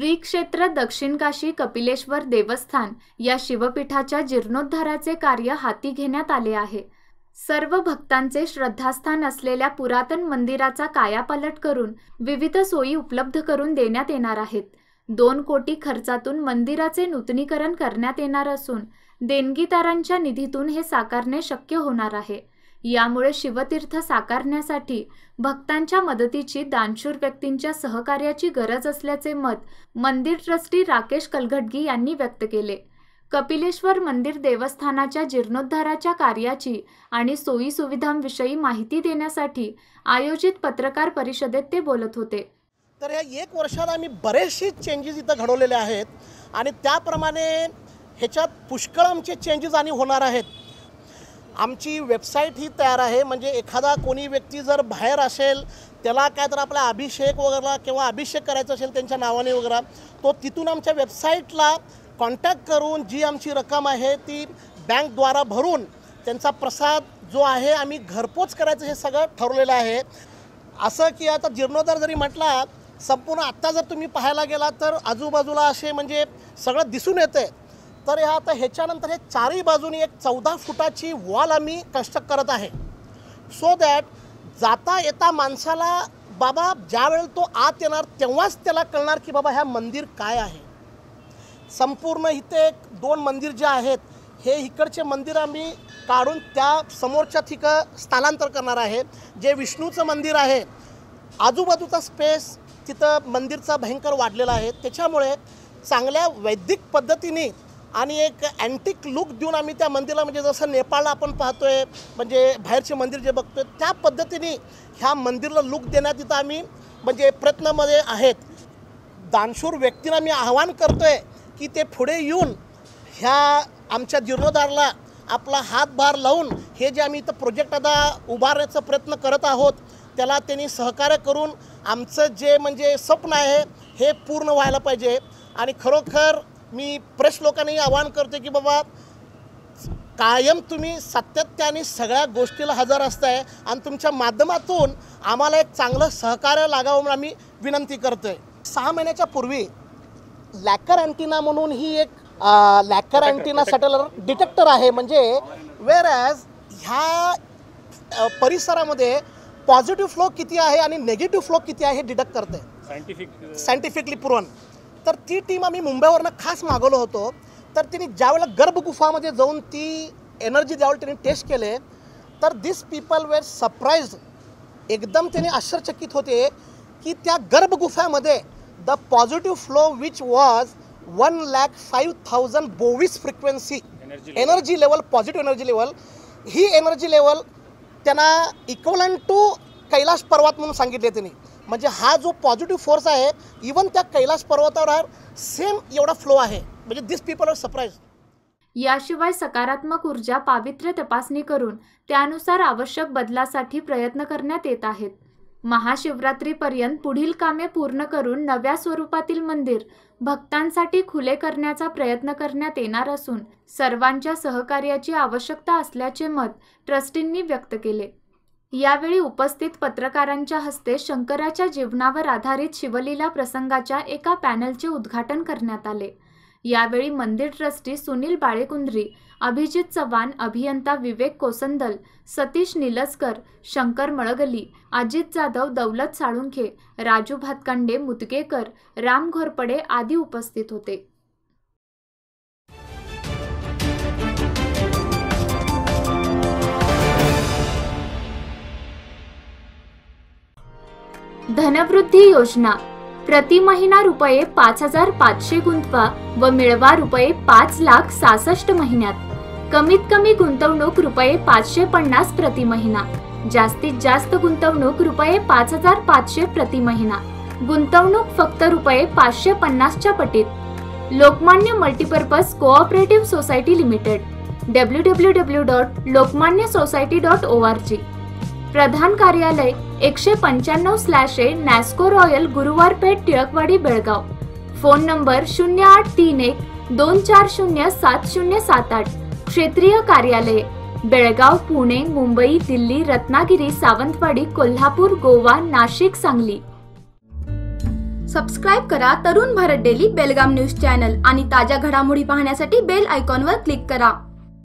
श्री क्षेत्र दक्षिण काशी कपिलेश्वर देवस्थान या शिवपीठाच्या जीर्णोद्धाराचे कार्य हाती घेण्यात आले आहे. सर्व भक्तांचे श्रद्धास्थान असलेल्या पुरातन मंदिराचा कायापालट करून विविध सोयी उपलब्ध करून देण्यात येणार आहेत. दोन कोटी खर्चातून मंदिराचे नूतनीकरण करण्यात येणार असून देणगीदारांच्या निधीतून हे साकारणे शक्य होणार आहे. यामुळे शिवतीर्थ साकारण्यासाठी भक्तांच्या मदतीची दानशूर व्यक्तींच्या सहकार्याची गरज असल्याचे मत मंदिर ट्रस्टी राकेश कलघटगी यांनी व्यक्त केले. कपिलेश्वर मंदिर देवस्थानाच्या जीर्णोद्धाराच्या कार्याची आणि सोयी सुविधांविषयी माहिती देण्यासाठी आयोजित पत्रकार परिषदेत ते बोलत होते. तर या एक वर्षात आम्ही बरेचसे चेंजेस इथं घडवलेले आहेत आणि त्याप्रमाणे ह्याच्यात पुष्कळ आमचे चेंजेस आणि होणार आहेत. आमची वेबसाईट ही तयार आहे. म्हणजे एखादा कोणी व्यक्ती जर बाहेर असेल त्याला काय तर आपला अभिषेक वगैरे किंवा अभिषेक करायचा असेल त्यांच्या नावाने वगैरे तो तिथून आमच्या वेबसाईटला कॉन्टॅक्ट करून जी आमची रक्कम आहे ती बँकद्वारा भरून त्यांचा प्रसाद जो आहे आम्ही घरपोच करायचं हे सगळं ठरवलेलं आहे. असं की आता जीर्णोद्धार जरी म्हटला संपूर्ण आत्ता जर तुम्ही पाहायला गेला तर आजूबाजूला असे म्हणजे सगळं दिसून येते तर ह्या आता ह्याच्यानंतर हे चारही बाजूनी एक चौदा फुटाची वॉल आम्ही कन्स्ट्रक्ट करत आहे. सो दॅट जाता येता माणसाला बाबा ज्यावेळेला तो आत येणार तेव्हाच त्याला कळणार की बाबा ह्या मंदिर काय आहे. संपूर्ण इथे एक दोन मंदिर जे आहेत हे इकडचे मंदिर आम्ही काढून त्या समोरच्या ठिकाण स्थलांतर करणार आहे. जे विष्णूचं मंदिर आहे आजूबाजूचा स्पेस तिथं मंदिरचा भयंकर वाढलेला आहे. त्याच्यामुळे चांगल्या वैदिक पद्धतीने आणि एक अँटिक लुक देऊन आम्ही त्या मंदिराला म्हणजे जसं नेपाळला आपण पाहतोय म्हणजे बाहेरचे मंदिर जे बघतोय त्या पद्धतीने ह्या मंदिरला लुक देण्यात इथं आम्ही म्हणजे प्रयत्नामध्ये आहेत. दानशूर व्यक्तींना मी आवाहन करतोय की ते पुढे येऊन ह्या आमच्या जीर्णोद्धारला आपला हातभार लावून हे जे आम्ही इथं प्रोजेक्ट आता उभारण्याचा प्रयत्न करत आहोत त्याला त्यांनी सहकार्य करून आमचं जे म्हणजे स्वप्न आहे हे पूर्ण व्हायला पाहिजे. आणि खरोखर मी प्रेस लोकांनाही आवाहन करतो की बाबा कायम तुम्ही सातत्याने सगळ्या गोष्टीला हजर असताय आणि तुमच्या माध्यमातून आम्हाला एक चांगलं सहकार्य लागावं म्हणून आम्ही विनंती करतोय. सहा महिन्याच्या पूर्वी लॅकर अँटिना म्हणून ही एक लॅकर अँटिना सॅटेलर डिटेक्टर आहे. म्हणजे वेर ॲज ह्या परिसरामध्ये पॉझिटिव्ह फ्लो किती आहे आणि निगेटिव्ह फ्लो किती आहे हे डिटेक्ट करते सायंटिफिक सायंटिफिकली पुरवण तर ती टीम आम्ही मुंबईवरनं खास मागवलं होतो. तर तिने ज्यावेळेला गर्भगुफामध्ये जाऊन ती एनर्जी ज्यावेळेला त्यांनी टेस्ट केले तर दिस पीपल वेर सरप्राईज एकदम त्यांनी आश्चर्यचकित होते की त्या गर्भगुफामध्ये the positive flow which was one lakh five thousand बोवीस frequency energy energy level positive energy level he energy level त्यांना इक्वलन टू कैलाश पर्वत म्हणून सांगितले त्यांनी म्हणजे हा जो पॉझिटिव्ह फोर्स आहे इवन त्या कैलास पर्वतावर सेम एवढा फ्लो आहे. म्हणजे दिस पीपल आर सरप्राईज याशिवाय सकारात्मक ऊर्जा पावित्र्य तपासणी करून त्यानुसार आवश्यक बदलासाठी प्रयत्न करण्यात येत आहेत. महाशिवरात्रीपर्यंत पुढील कामे पूर्ण करून नव्या स्वरूपातील मंदिर भक्तांसाठी खुले करण्याचा प्रयत्न करण्यात येणार असून सर्वांच्या सहकार्याची आवश्यकता असल्याचे मत ट्रस्टींनी व्यक्त केले. यावेळी उपस्थित पत्रकारांच्या हस्ते शंकराच्या जीवनावर आधारित शिवलीला प्रसंगाच्या एका पॅनलचे उद्घाटन करण्यात आले. यावेळी मंदिर ट्रस्टी सुनील बाळेकुंद्री अभिजित चव्हाण अभियंता विवेक कोसंदल सतीश निलसकर शंकर मळगली अजित जाधव दौलत साळुंखे राजू भातकांडे मुदगेकर राम घोरपडे आदी उपस्थित होते. धनवृद्धी योजना. प्रति महिना रुपये पाच हजार पाचशे गुंतवा व मिळवा रुपये पाच लाख सासष्ट महिन्यात. कमीत कमी गुंतवणूक रुपये पाचशे पन्नास प्रति महिना. जास्तीत जास्त गुंतवणूक रुपये पाच हजार पाचशे प्रति महिना. गुंतवणूक फक्त रुपये पाचशे पन्नासच्या पटीत. Lokmanya multipurpose cooperative society limited. W W W dot Lokmanya society dot O R G. प्रधान कार्यालय एकशे पंच्याण्णव slash A Nasco royal Guruwar Peth Tilakwadi Belgaum. Phone number शून्य आठ तीन एक दोन चार शून्य सात शून्य सात आठ. क्षेत्रीय कार्यालय बेळगाव पुणे मुंबई दिल्ली रत्नागिरी सावंतवाडी कोल्हापूर गोवा नाशिक सांगली. सबस्क्राईब करा Tarun Bharat daily Belgaum news channel आणि ताज्या घडामोडी पाहण्यासाठी बेल आयकॉनवर क्लिक करा.